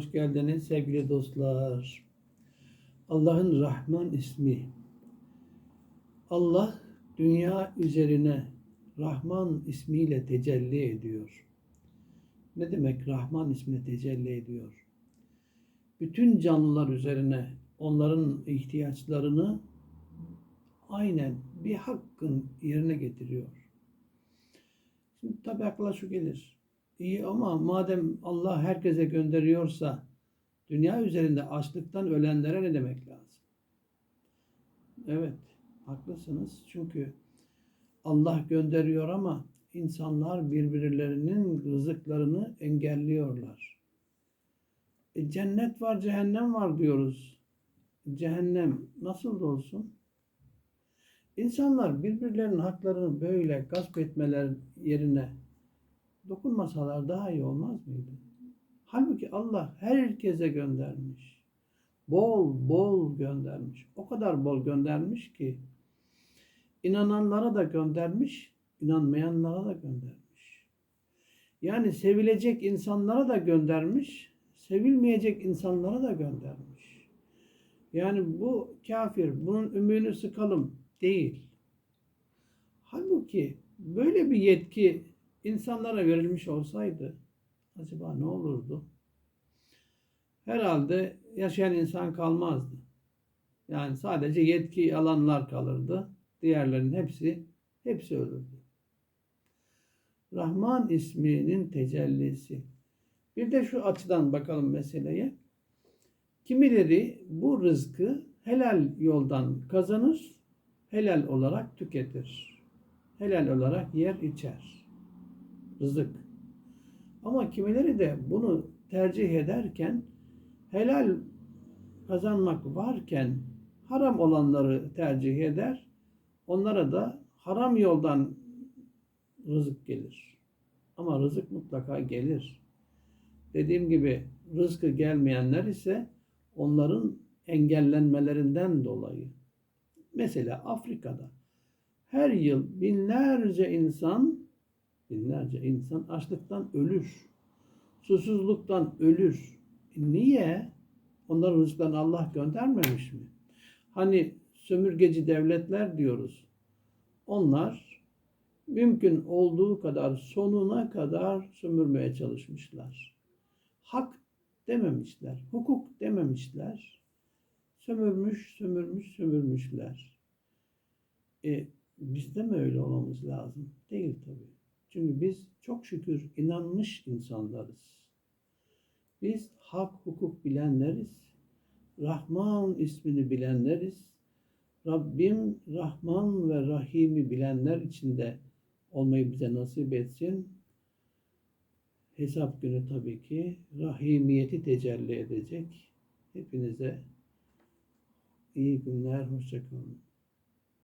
Hoş geldiniz sevgili dostlar. Allah'ın Rahman ismi. Allah dünya üzerine Rahman ismiyle tecelli ediyor. Ne demek Rahman ismiyle tecelli ediyor? Bütün canlılar üzerine onların ihtiyaçlarını aynen bir hakkın yerine getiriyor. Şimdi tabi akla şu gelir. İyi ama madem Allah herkese gönderiyorsa dünya üzerinde açlıktan ölenlere ne demek lazım? Evet, haklısınız. Çünkü Allah gönderiyor ama insanlar birbirlerinin rızıklarını engelliyorlar. E, cennet var, cehennem var diyoruz. Cehennem nasıl olsun? İnsanlar birbirlerinin haklarını böyle gasp etmeler yerine dokunmasalar daha iyi olmaz mıydı? Halbuki Allah herkese göndermiş. Bol bol göndermiş. O kadar bol göndermiş ki inananlara da göndermiş, inanmayanlara da göndermiş. Yani sevilecek insanlara da göndermiş, sevilmeyecek insanlara da göndermiş. Yani bu kafir, bunun ümüğünü sıkalım değil. Halbuki böyle bir yetki insanlara verilmiş olsaydı acaba ne olurdu? Herhalde yaşayan insan kalmazdı. Yani sadece yetki alanlar kalırdı. Diğerlerinin hepsi hepsi ölürdü. Rahman isminin tecellisi. Bir de şu açıdan bakalım meseleye. Kimileri bu rızkı helal yoldan kazanır, helal olarak tüketir. Helal olarak yer içer. Rızık. Ama kimileri de bunu tercih ederken helal kazanmak varken haram olanları tercih eder. Onlara da haram yoldan rızık gelir. Ama rızık mutlaka gelir. Dediğim gibi rızkı gelmeyenler ise onların engellenmelerinden dolayı. Mesela Afrika'da her yıl binlerce insan binlerce insan açlıktan ölür. Susuzluktan ölür. Niye? Onların rızıklarını Allah göndermemiş mi? Hani sömürgeci devletler diyoruz. Onlar mümkün olduğu kadar sonuna kadar sömürmeye çalışmışlar. Hak dememişler, hukuk dememişler. Sömürmüş, sömürmüş, sömürmüşler. E, biz de mi öyle olmamız lazım? Değil tabii. Çünkü biz çok şükür inanmış insanlarız. Biz hak, hukuk bilenleriz. Rahman ismini bilenleriz. Rabbim Rahman ve Rahim'i bilenler içinde olmayı bize nasip etsin. Hesap günü tabii ki rahimiyeti tecelli edecek. Hepinize iyi günler, hoşçakalın.